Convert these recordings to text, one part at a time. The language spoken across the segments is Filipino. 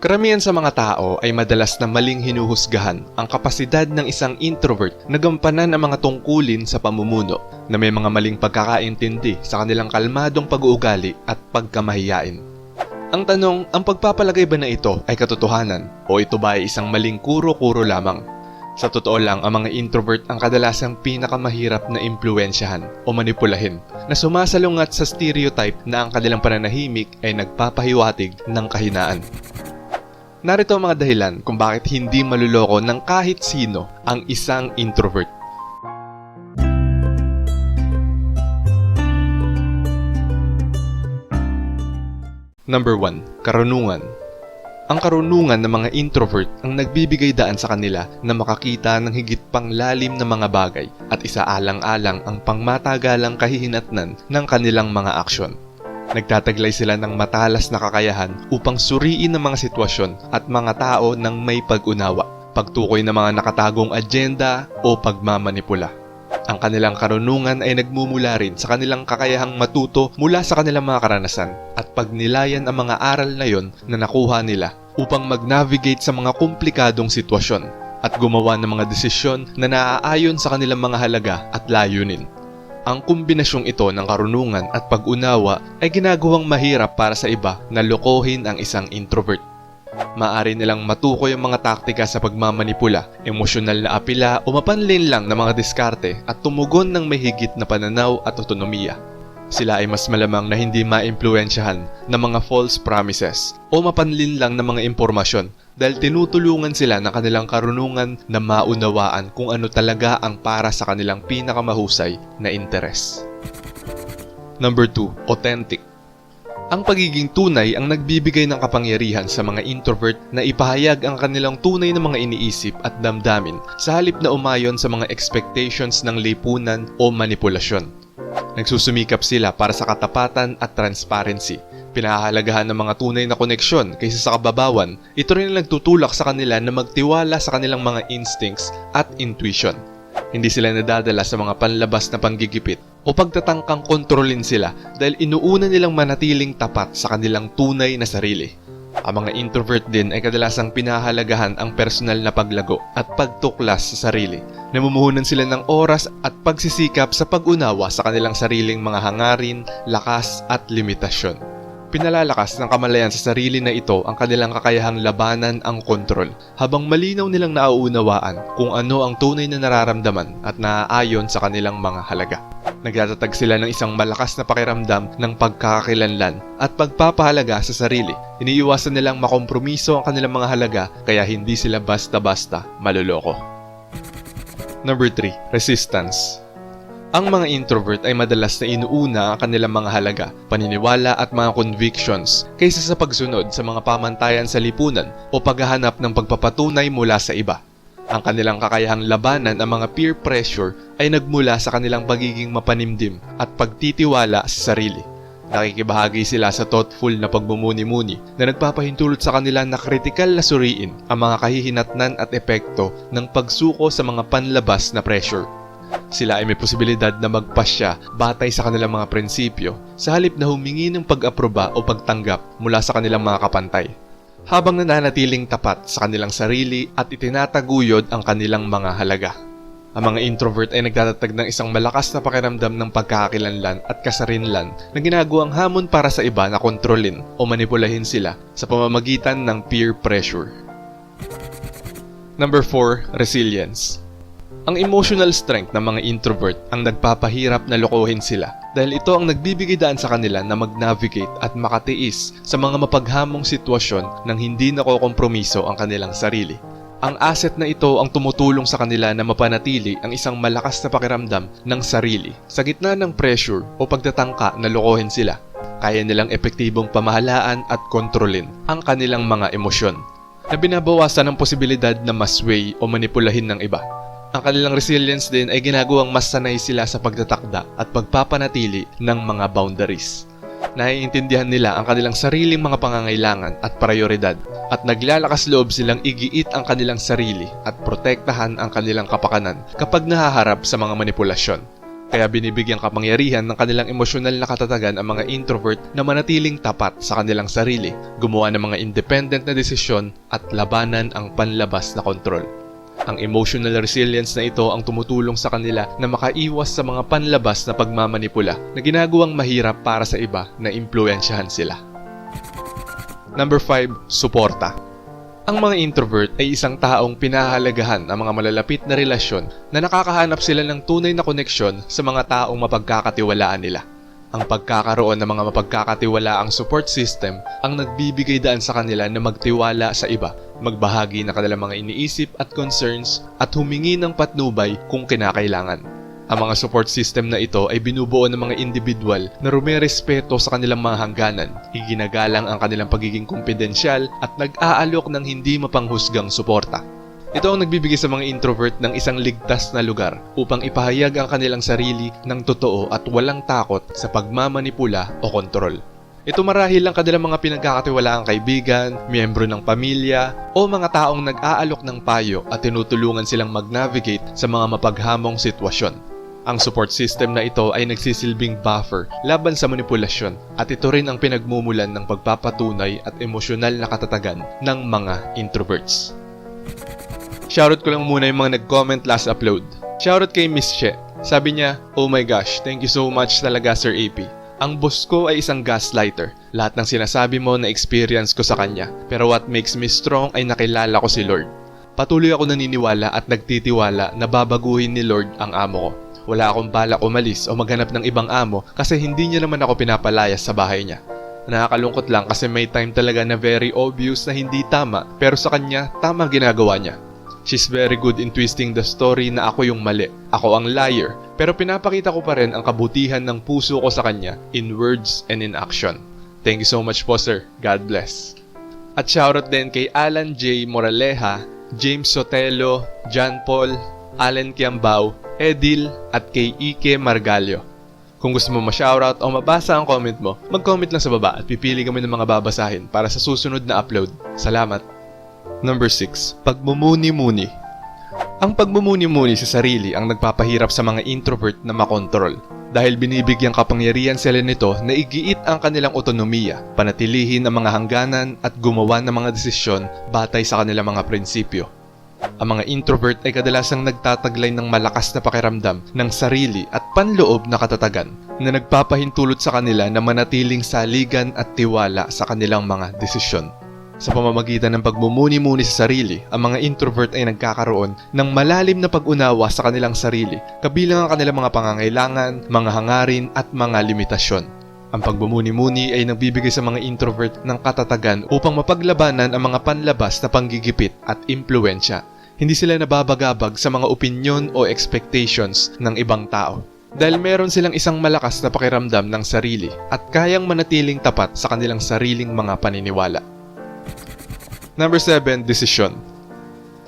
Karamihan sa mga tao ay madalas na maling hinuhusgahan ang kapasidad ng isang introvert na gampanan ang mga tungkulin sa pamumuno na may mga maling pagkakaintindi sa kanilang kalmadong pag-uugali at pagkamahiyain. Ang tanong, ang pagpapalagay ba na ito ay katotohanan o ito ba ay isang maling kuro-kuro lamang? Sa totoo lang, ang mga introvert ang kadalasang pinakamahirap na impluensyahan o manipulahin na sumasalungat sa stereotype na ang kanilang pananahimik ay nagpapahiwatig ng kahinaan. Narito ang mga dahilan kung bakit hindi maluloko ng kahit sino ang isang introvert. Number 1. Karunungan Ang karunungan ng mga introvert ang nagbibigay daan sa kanila na makakita ng higit pang lalim na mga bagay at isaalang-alang ang pangmatagalang kahihinatnan ng kanilang mga aksyon. Nagtataglay sila ng matalas na kakayahan upang suriin ang mga sitwasyon at mga tao ng may pag-unawa, pagtukoy ng mga nakatagong agenda o pagmamanipula. Ang kanilang karunungan ay nagmumula rin sa kanilang kakayahang matuto mula sa kanilang mga karanasan at pagnilayan ang mga aral na yon na nakuha nila upang mag-navigate sa mga komplikadong sitwasyon at gumawa ng mga desisyon na naaayon sa kanilang mga halaga at layunin. Ang kombinasyong ito ng karunungan at pag-unawa ay ginagawang mahirap para sa iba na lokohin ang isang introvert. Maari nilang matukoy ang mga taktika sa pagmamanipula, emosyonal na apila o mapanlin lang ng mga diskarte at tumugon ng may higit na pananaw at otonomiya. Sila ay mas malamang na hindi maimpluensyahan ng mga false promises o mapanlin lang ng mga impormasyon dahil tinutulungan sila ng kanilang karunungan na maunawaan kung ano talaga ang para sa kanilang pinakamahusay na interes. Number 2. Authentic ang pagiging tunay ang nagbibigay ng kapangyarihan sa mga introvert na ipahayag ang kanilang tunay na mga iniisip at damdamin sa halip na umayon sa mga expectations ng lipunan o manipulasyon. Nagsusumikap sila para sa katapatan at transparency. Pinahahalagahan ng mga tunay na koneksyon kaysa sa kababawan. Ito rin ang nagtutulak sa kanila na magtiwala sa kanilang mga instincts at intuition. Hindi sila nadadala sa mga panlabas na panggigipit o pagtatangkang kontrolin sila dahil inuuna nilang manatiling tapat sa kanilang tunay na sarili. Ang mga introvert din ay kadalasang pinahalagahan ang personal na paglago at pagtuklas sa sarili. Namumuhunan sila ng oras at pagsisikap sa pag-unawa sa kanilang sariling mga hangarin, lakas at limitasyon. Pinalalakas ng kamalayan sa sarili na ito ang kanilang kakayahang labanan ang kontrol, habang malinaw nilang nauunawaan kung ano ang tunay na nararamdaman at naaayon sa kanilang mga halaga. Nagtatatag sila ng isang malakas na pakiramdam ng pagkakakilanlan at pagpapahalaga sa sarili. Iniiwasan nilang makompromiso ang kanilang mga halaga kaya hindi sila basta-basta maluloko. Number 3. Resistance ang mga introvert ay madalas na inuuna ang kanilang mga halaga, paniniwala at mga convictions kaysa sa pagsunod sa mga pamantayan sa lipunan o paghahanap ng pagpapatunay mula sa iba. Ang kanilang kakayahang labanan ang mga peer pressure ay nagmula sa kanilang pagiging mapanimdim at pagtitiwala sa sarili. Nakikibahagi sila sa thoughtful na pagmumuni-muni na nagpapahintulot sa kanila na kritikal na suriin ang mga kahihinatnan at epekto ng pagsuko sa mga panlabas na pressure. Sila ay may posibilidad na magpasya batay sa kanilang mga prinsipyo sa halip na humingi ng pag-aproba o pagtanggap mula sa kanilang mga kapantay. Habang nananatiling tapat sa kanilang sarili at itinataguyod ang kanilang mga halaga. Ang mga introvert ay nagtatatag ng isang malakas na pakiramdam ng pagkakakilanlan at kasarinlan na ginagawang hamon para sa iba na kontrolin o manipulahin sila sa pamamagitan ng peer pressure. Number 4. Resilience ang emotional strength ng mga introvert ang nagpapahirap na lokohin sila dahil ito ang nagbibigay daan sa kanila na mag-navigate at makatiis sa mga mapaghamong sitwasyon nang hindi nakokompromiso ang kanilang sarili. Ang asset na ito ang tumutulong sa kanila na mapanatili ang isang malakas na pakiramdam ng sarili sa gitna ng pressure o pagtatangka na lokohin sila. Kaya nilang epektibong pamahalaan at kontrolin ang kanilang mga emosyon na binabawasan ang posibilidad na masway o manipulahin ng iba ang kanilang resilience din ay ginagawang mas sanay sila sa pagtatakda at pagpapanatili ng mga boundaries. Naiintindihan nila ang kanilang sariling mga pangangailangan at prioridad at naglalakas loob silang igiit ang kanilang sarili at protektahan ang kanilang kapakanan kapag nahaharap sa mga manipulasyon. Kaya binibigyang kapangyarihan ng kanilang emosyonal na katatagan ang mga introvert na manatiling tapat sa kanilang sarili, gumawa ng mga independent na desisyon at labanan ang panlabas na kontrol. Ang emotional resilience na ito ang tumutulong sa kanila na makaiwas sa mga panlabas na pagmamanipula na ginagawang mahirap para sa iba na impluensyahan sila. Number 5, suporta. Ang mga introvert ay isang taong pinahalagahan ang mga malalapit na relasyon na nakakahanap sila ng tunay na koneksyon sa mga taong mapagkakatiwalaan nila. Ang pagkakaroon ng mga mapagkakatiwalaang support system ang nagbibigay daan sa kanila na magtiwala sa iba, magbahagi ng kanilang mga iniisip at concerns at humingi ng patnubay kung kinakailangan. Ang mga support system na ito ay binubuo ng mga individual na rumerespeto sa kanilang mga hangganan, iginagalang ang kanilang pagiging kumpidensyal at nag-aalok ng hindi mapanghusgang suporta. Ito ang nagbibigay sa mga introvert ng isang ligtas na lugar upang ipahayag ang kanilang sarili ng totoo at walang takot sa pagmamanipula o kontrol. Ito marahil ang kanilang mga pinagkakatiwalaang kaibigan, miyembro ng pamilya, o mga taong nag-aalok ng payo at tinutulungan silang mag-navigate sa mga mapaghamong sitwasyon. Ang support system na ito ay nagsisilbing buffer laban sa manipulasyon at ito rin ang pinagmumulan ng pagpapatunay at emosyonal na katatagan ng mga introverts. Shoutout ko lang muna yung mga nag-comment last upload. Shoutout kay Miss She. Sabi niya, Oh my gosh, thank you so much talaga Sir AP. Ang boss ko ay isang gaslighter. Lahat ng sinasabi mo na experience ko sa kanya. Pero what makes me strong ay nakilala ko si Lord. Patuloy ako naniniwala at nagtitiwala na babaguhin ni Lord ang amo ko. Wala akong balak umalis o maghanap ng ibang amo kasi hindi niya naman ako pinapalayas sa bahay niya. Nakakalungkot lang kasi may time talaga na very obvious na hindi tama pero sa kanya tama ginagawa niya. She's very good in twisting the story na ako yung mali. Ako ang liar. Pero pinapakita ko pa rin ang kabutihan ng puso ko sa kanya in words and in action. Thank you so much po sir. God bless. At shoutout din kay Alan J. Moraleja, James Sotelo, John Paul, Allen Kiambao, Edil, at kay Ike Margalio. Kung gusto mo ma-shoutout o mabasa ang comment mo, mag-comment lang sa baba at pipili kami ng mga babasahin para sa susunod na upload. Salamat! Number 6. Pagmumuni-muni Ang pagmumuni-muni sa sarili ang nagpapahirap sa mga introvert na makontrol dahil binibigyang kapangyarihan sila nito na igiit ang kanilang otonomiya, panatilihin ang mga hangganan at gumawa ng mga desisyon batay sa kanilang mga prinsipyo. Ang mga introvert ay kadalasang nagtataglay ng malakas na pakiramdam ng sarili at panloob na katatagan na nagpapahintulot sa kanila na manatiling saligan at tiwala sa kanilang mga desisyon. Sa pamamagitan ng pagmumuni-muni sa sarili, ang mga introvert ay nagkakaroon ng malalim na pag-unawa sa kanilang sarili, kabilang ang kanilang mga pangangailangan, mga hangarin at mga limitasyon. Ang pagbumuni-muni ay nagbibigay sa mga introvert ng katatagan upang mapaglabanan ang mga panlabas na panggigipit at impluensya. Hindi sila nababagabag sa mga opinyon o expectations ng ibang tao. Dahil meron silang isang malakas na pakiramdam ng sarili at kayang manatiling tapat sa kanilang sariling mga paniniwala. Number 7, desisyon.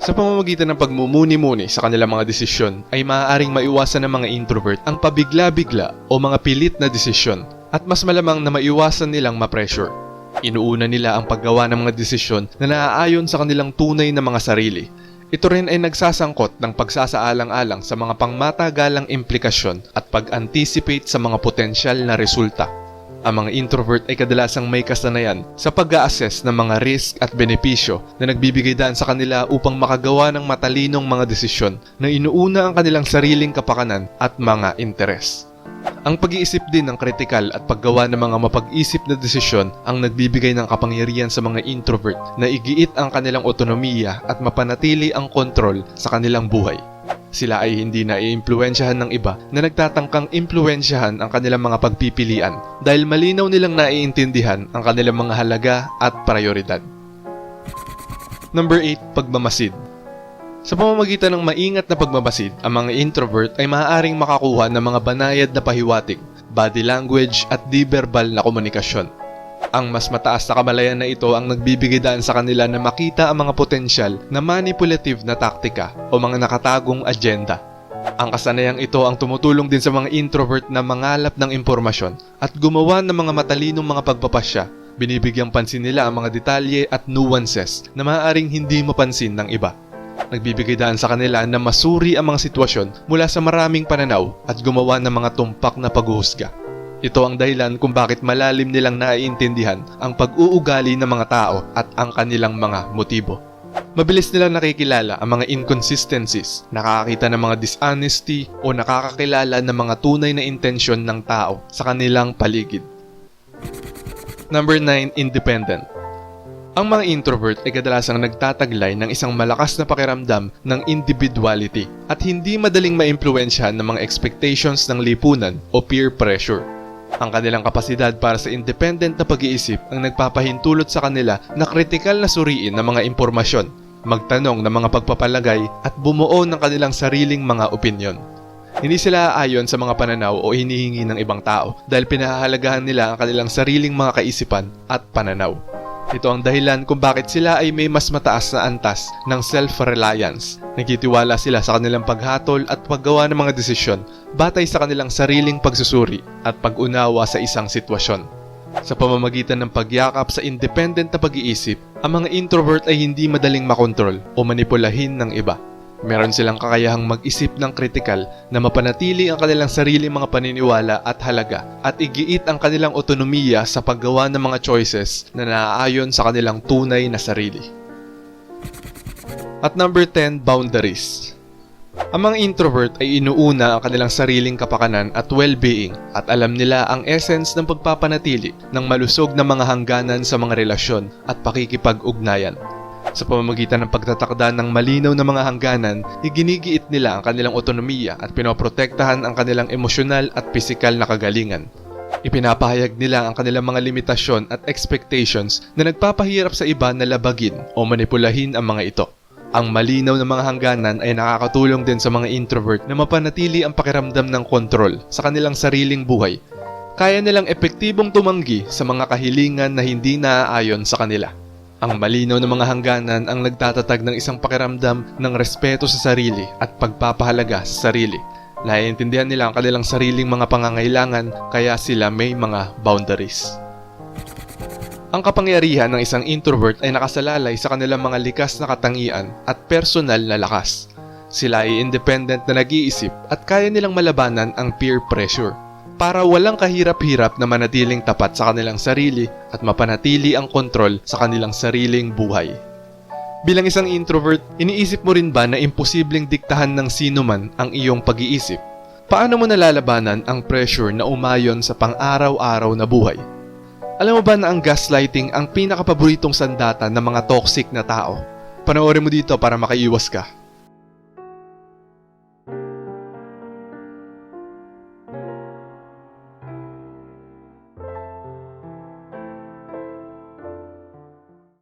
Sa pamamagitan ng pagmumuni-muni sa kanilang mga desisyon ay maaaring maiwasan ng mga introvert ang pabigla-bigla o mga pilit na desisyon at mas malamang na maiwasan nilang ma-pressure. Inuuna nila ang paggawa ng mga desisyon na naaayon sa kanilang tunay na mga sarili. Ito rin ay nagsasangkot ng pagsasaalang-alang sa mga pangmatagalang implikasyon at pag-anticipate sa mga potensyal na resulta. Ang mga introvert ay kadalasang may kasanayan sa pag-a-assess ng mga risk at benepisyo na nagbibigay daan sa kanila upang makagawa ng matalinong mga desisyon na inuuna ang kanilang sariling kapakanan at mga interes. Ang pag-iisip din ng kritikal at paggawa ng mga mapag-isip na desisyon ang nagbibigay ng kapangyarihan sa mga introvert na igiit ang kanilang otonomiya at mapanatili ang kontrol sa kanilang buhay. Sila ay hindi na iimpluensyahan ng iba na nagtatangkang impluensyahan ang kanilang mga pagpipilian dahil malinaw nilang naiintindihan ang kanilang mga halaga at prioridad. Number 8, pagmamasid. Sa pamamagitan ng maingat na pagmamasid, ang mga introvert ay maaaring makakuha ng mga banayad na pahiwatig, body language at di-verbal na komunikasyon. Ang mas mataas na kamalayan na ito ang nagbibigay daan sa kanila na makita ang mga potensyal na manipulative na taktika o mga nakatagong agenda. Ang kasanayang ito ang tumutulong din sa mga introvert na mangalap ng impormasyon at gumawa ng mga matalinong mga pagpapasya. Binibigyang pansin nila ang mga detalye at nuances na maaaring hindi mapansin ng iba. nagbibigay daan sa kanila na masuri ang mga sitwasyon mula sa maraming pananaw at gumawa ng mga tumpak na paghuhusga. Ito ang dahilan kung bakit malalim nilang naiintindihan ang pag-uugali ng mga tao at ang kanilang mga motibo. Mabilis nilang nakikilala ang mga inconsistencies, nakakakita ng mga dishonesty o nakakakilala ng mga tunay na intensyon ng tao sa kanilang paligid. Number 9, independent. Ang mga introvert ay kadalasang nagtataglay ng isang malakas na pakiramdam ng individuality at hindi madaling maimpluwensyahan ng mga expectations ng lipunan o peer pressure. Ang kanilang kapasidad para sa independent na pag-iisip ang nagpapahintulot sa kanila na kritikal na suriin ng mga impormasyon, magtanong ng mga pagpapalagay at bumuo ng kanilang sariling mga opinyon. Hindi sila aayon sa mga pananaw o hinihingi ng ibang tao dahil pinahahalagahan nila ang kanilang sariling mga kaisipan at pananaw. Ito ang dahilan kung bakit sila ay may mas mataas na antas ng self-reliance. Nagtitiwala sila sa kanilang paghatol at paggawa ng mga desisyon batay sa kanilang sariling pagsusuri at pag-unawa sa isang sitwasyon. Sa pamamagitan ng pagyakap sa independent na pag-iisip, ang mga introvert ay hindi madaling makontrol o manipulahin ng iba. Meron silang kakayahang mag-isip ng kritikal na mapanatili ang kanilang sariling mga paniniwala at halaga at igiit ang kanilang otonomiya sa paggawa ng mga choices na naaayon sa kanilang tunay na sarili. At number 10, boundaries. Ang mga introvert ay inuuna ang kanilang sariling kapakanan at well-being at alam nila ang essence ng pagpapanatili ng malusog na mga hangganan sa mga relasyon at pakikipag-ugnayan. Sa pamamagitan ng pagtatakda ng malinaw na mga hangganan, iginigiit nila ang kanilang otonomiya at pinoprotektahan ang kanilang emosyonal at pisikal na kagalingan. Ipinapahayag nila ang kanilang mga limitasyon at expectations na nagpapahirap sa iba na labagin o manipulahin ang mga ito. Ang malinaw na mga hangganan ay nakakatulong din sa mga introvert na mapanatili ang pakiramdam ng kontrol sa kanilang sariling buhay. Kaya nilang epektibong tumanggi sa mga kahilingan na hindi naaayon sa kanila. Ang malinaw na mga hangganan ang nagtatatag ng isang pakiramdam ng respeto sa sarili at pagpapahalaga sa sarili. Naiintindihan nila ang kanilang sariling mga pangangailangan kaya sila may mga boundaries. Ang kapangyarihan ng isang introvert ay nakasalalay sa kanilang mga likas na katangian at personal na lakas. Sila ay independent na nag-iisip at kaya nilang malabanan ang peer pressure para walang kahirap-hirap na manatiling tapat sa kanilang sarili at mapanatili ang kontrol sa kanilang sariling buhay. Bilang isang introvert, iniisip mo rin ba na imposibleng diktahan ng sino man ang iyong pag-iisip? Paano mo nalalabanan ang pressure na umayon sa pang-araw-araw na buhay? Alam mo ba na ang gaslighting ang pinakapaboritong sandata ng mga toxic na tao? Panoorin mo dito para makaiwas ka.